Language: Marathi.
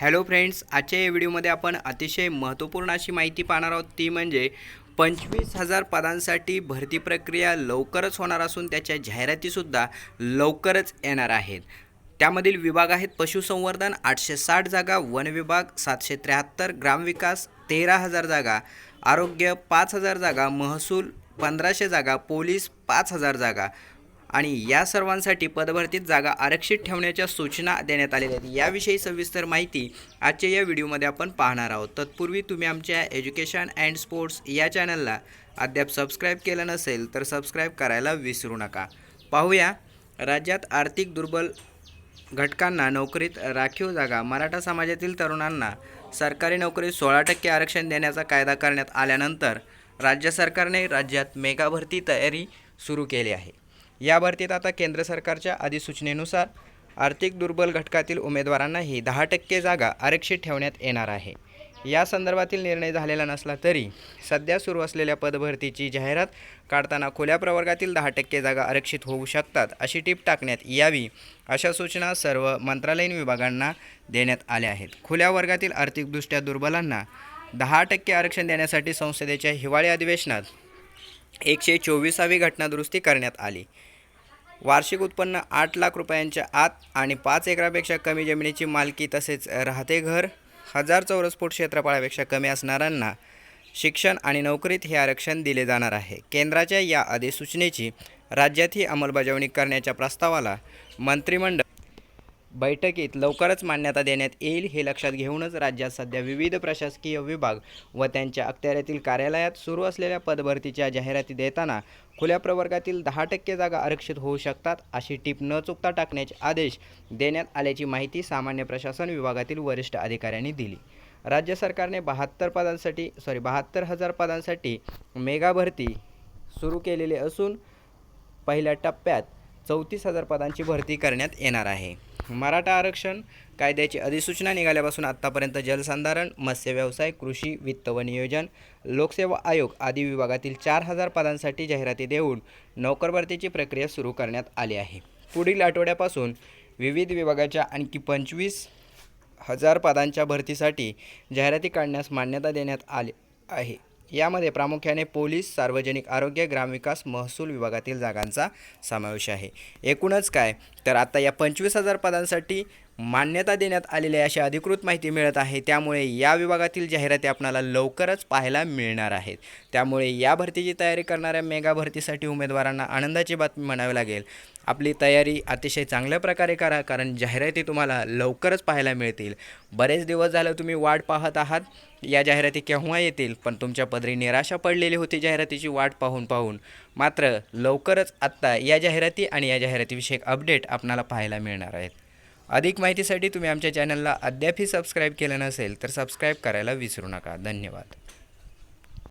हॅलो फ्रेंड्स आजच्या या व्हिडिओमध्ये आपण अतिशय महत्त्वपूर्ण अशी माहिती पाहणार आहोत. ती म्हणजे पंचवीस हजार पदांसाठी भरती प्रक्रिया लवकरच होणार असून त्याच्या जाहिरातीसुद्धा लवकरच येणार आहेत. त्यामधील विभाग आहेत पशुसंवर्धन आठशे साठ जागा वन विभाग सातशे त्र्याहत्तर ग्रामविकास तेरा हजार जागा आरोग्य पाच हजार जागा महसूल पंधराशे जागा पोलीस पाच हजार जागा. आणि या सर्वांसाठी पदभरतीत जागा आरक्षित ठेवण्याच्या सूचना देण्यात आलेल्या आहेत. याविषयी सविस्तर माहिती आजच्या या व्हिडिओमध्ये आपण पाहणार आहोत. तत्पूर्वी तुम्ही आमच्या एज्युकेशन अँड स्पोर्ट्स या चॅनलला अद्याप सबस्क्राईब केलं नसेल तर सबस्क्राईब करायला विसरू नका. पाहूया राज्यात आर्थिक दुर्बल घटकांना नोकरीत राखीव जागा मराठा समाजातील तरुणांना सरकारी नोकरीत सोळा टक्के आरक्षण देण्याचा कायदा करण्यात आल्यानंतर राज्य सरकारने राज्यात मेगा भरती तयारी सुरू केली आहे. या भरतीत आता केंद्र सरकारच्या अधिसूचनेनुसार आर्थिक दुर्बल घटकातील उमेदवारांनाही दहा टक्के जागा आरक्षित ठेवण्यात येणार आहे. या संदर्भातील निर्णय झालेला नसला तरी सध्या सुरू असलेल्या पदभरतीची जाहिरात काढताना खुल्या प्रवर्गातील दहा टक्के जागा आरक्षित होऊ शकतात अशी टीप टाकण्यात यावी अशा सूचना सर्व मंत्रालयीन विभागांना देण्यात आल्या आहेत. खुल्या वर्गातील आर्थिकदृष्ट्या दुर्बलांना दहा टक्के आरक्षण देण्यासाठी संसदेच्या हिवाळी अधिवेशनात एकशे चोवीसावी घटना दुरुस्ती करण्यात आली. वार्षिक उत्पन्न आठ लाख रुपयांच्या आत आणि पाच एकरापेक्षा कमी जमिनीची मालकी तसेच राहते घर हजार चौरस फूट क्षेत्रफळापेक्षा कमी असणाऱ्यांना शिक्षण आणि नोकरीत हे आरक्षण दिले जाणार आहे. केंद्राच्या या अधिसूचनेची राज्यातही अंमलबजावणी करण्याच्या प्रस्तावाला मंत्रिमंडळ बैठकीत लवकरच मान्यता देण्यात येईल हे लक्षात घेऊनच राज्यात सध्या विविध प्रशासकीय विभाग व त्यांच्या अखत्यारीतील कार्यालयात सुरू असलेल्या पदभरतीच्या जाहिराती देताना खुल्या प्रवर्गातील दहा टक्के जागा आरक्षित होऊ शकतात अशी टीप न चुकता टाकण्याचे आदेश देण्यात आल्याची माहिती सामान्य प्रशासन विभागातील वरिष्ठ अधिकाऱ्यांनी दिली. राज्य सरकारने बहात्तर पदांसाठी सॉरी बहात्तर हजार पदांसाठी मेगा भरती सुरू केलेली असून पहिल्या टप्प्यात चौतीस हजार पदांची भरती करण्यात येणार आहे. मराठा आरक्षण कायद्याची अधिसूचना निघाल्यापासून आत्तापर्यंत जलसंधारण मत्स्य व्यवसाय कृषी वित्त व नियोजन लोकसेवा आयोग आदी विभागातील चार हजार पदांसाठी जाहिराती देऊन नोकर भरतीची प्रक्रिया सुरू करण्यात आली आहे. पुढील आठवड्यापासून विविध विभागाच्या आणखी पंचवीस हजार पदांच्या भरतीसाठी जाहिराती काढण्यास मान्यता देण्यात आली आहे. यामध्ये प्रामुख्याने पोलीस सार्वजनिक आरोग्य ग्रामविकास महसूल विभागातील जागांचा समावेश आहे. एकूणच काय? तर आता या पंचवीस हजार पदांसाठी मान्यता देण्यात आलेली अशी अधिकृत माहिती मिळत आहे. त्यामुळे या विभागातील जाहिराती आपणाला लवकरच पाहायला मिळणार आहेत. त्यामुळे या भरतीची तयारी करणाऱ्या मेगा भरतीसाठी उमेदवारांना आनंदाची बातमी म्हणावी लागेल. आपली तयारी अतिशय चांगल्या प्रकारे करा कारण जाहिराती तुम्हाला लवकरच पाहायला मिळतील. बरेच दिवस झालं तुम्ही वाट पाहत आहात. या जाहिराती केव्हा येतील? पण तुमच्या पदरी निराशा पडलेली होती जाहिरातीची वाट पाहून पाहून. मात्र लवकरच आत्ता या जाहिराती आणि या जाहिरातीविषयक अपडेट आपणाला पाहायला मिळणार आहेत. अधिक माहितीसाठी तुम्ही आमच्या चॅनलला अद्यापही सबस्क्राईब केलं नसेल तर सबस्क्राईब करायला विसरू नका. धन्यवाद.